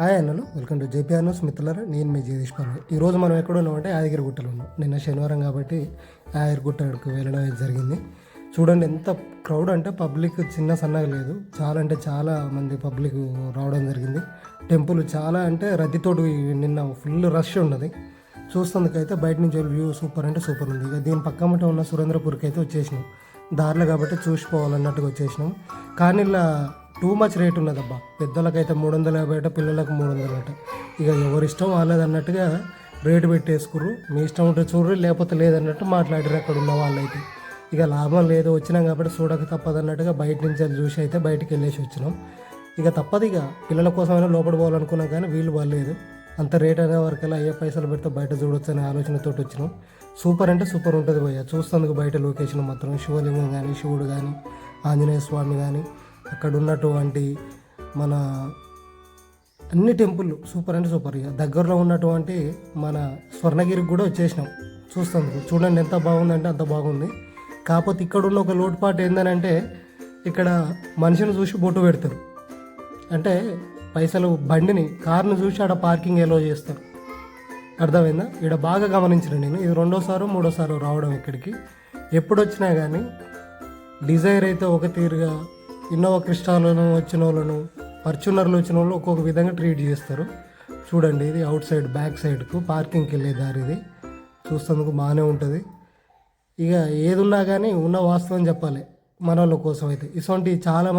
Hi అన్నలు welcome to JP అన్నోస్ మిత్రులారా నేను మీ జగదీష్ పర్వ ఈరోజు మనం ఎక్కడ ఉన్నామంటే యాదగిరి గుట్టలో ఉన్నాం. నిన్న శనివారం కాబట్టి యాదగిరిగుట్టకు వెళ్ళడం జరిగింది. చూడండి ఎంత క్రౌడ్ అంటే పబ్లిక్ చిన్న సన్నగా లేదు. చాలా అంటే చాలా మంది పబ్లిక్ రావడం జరిగింది. టెంపుల్ చాలా అంటే రద్దీతోటి నిన్న ఫుల్ రష్ ఉన్నది. చూస్తుందుకైతే బయట నుంచి వ్యూ సూపర్ అంటే సూపర్ ఉంది. ఇక దీని పక్కమట ఉన్న సురేంద్రపూర్కి అయితే వచ్చేసినాం. దారిలో కాబట్టి చూసిపోవాలన్నట్టుగా వచ్చేసినాం. కానీ ఇలా టూ మచ్ రేట్ ఉన్నదబ్బా. పెద్దలకైతే మూడు వందల యాభై అట పిల్లలకు మూడు వందలు అట ఇక ఎవరిష్టం వాళ్ళదన్నట్టుగా వాళ్ళది అన్నట్టుగా రేటు పెట్టేసుకుర్రు. మీ ఇష్టం ఉంటే చూడరు లేకపోతే లేదన్నట్టు మాట్లాడారు అక్కడ ఉన్న వాళ్ళైతే. ఇక లాభం లేదు వచ్చినాం కాబట్టి చూడక తప్పదన్నట్టుగా బయట నుంచి అది చూసి అయితే బయటికి వెళ్ళేసి వచ్చినాం. ఇక తప్పదు ఇక. పిల్లల కోసమైనా లోపల పోవాలనుకున్నాం కానీ వీలు పడలేదు. అంత రేట్ అనే వరకల్లా అయ్యే పైసలు పెడితే బయట చూడొచ్చు అనే ఆలోచనతో వచ్చినాం. సూపర్ అంటే సూపర్ ఉంటుంది భయ్య. చూస్తుందుకు బయట లొకేషన్ మాత్రం శివలింగం కానీ శివుడు కానీ ఆంజనేయ స్వామి కానీ అక్కడ ఉన్నటువంటి మన అన్ని టెంపుల్ సూపర్ అంటే సూపర్ ఇక. దగ్గరలో ఉన్నటువంటి మన స్వర్ణగిరికి కూడా వచ్చేసినాం. చూస్తాను చూడండి ఎంత బాగుందంటే అంత బాగుంది. కాకపోతే ఇక్కడ ఉన్న ఒక లోటుపాటు ఏంటంటే ఇక్కడ మనిషిని చూసి బొట్టు పెడతారు. అంటే పైసలు బండిని కార్ని చూసి ఆడ పార్కింగ్ ఎలో చేస్తారు. అర్థమైందా? ఇక్కడ బాగా గమనించిన నేను. ఇది రెండోసారో మూడోసారి రావడం ఇక్కడికి. ఎప్పుడు వచ్చినా కానీ డిజైర్ అయితే ఒక తీరుగా ఇన్నోవా క్రిస్టాలను వచ్చిన వాళ్ళను ఫార్చునర్లు వచ్చిన వాళ్ళు ఒక్కొక్క విధంగా ట్రీట్ చేస్తారు. చూడండి ఇది అవుట్ సైడ్ బ్యాక్ సైడ్కు పార్కింగ్కి వెళ్ళే దారి ఇది. చూస్తేందుకు బాగానే ఉంటుంది. ఇక ఏదున్నా కానీ ఉన్న వాస్తవం చెప్పాలి. మన వాళ్ళ కోసం అయితే. ఇటువంటి చాలా మంది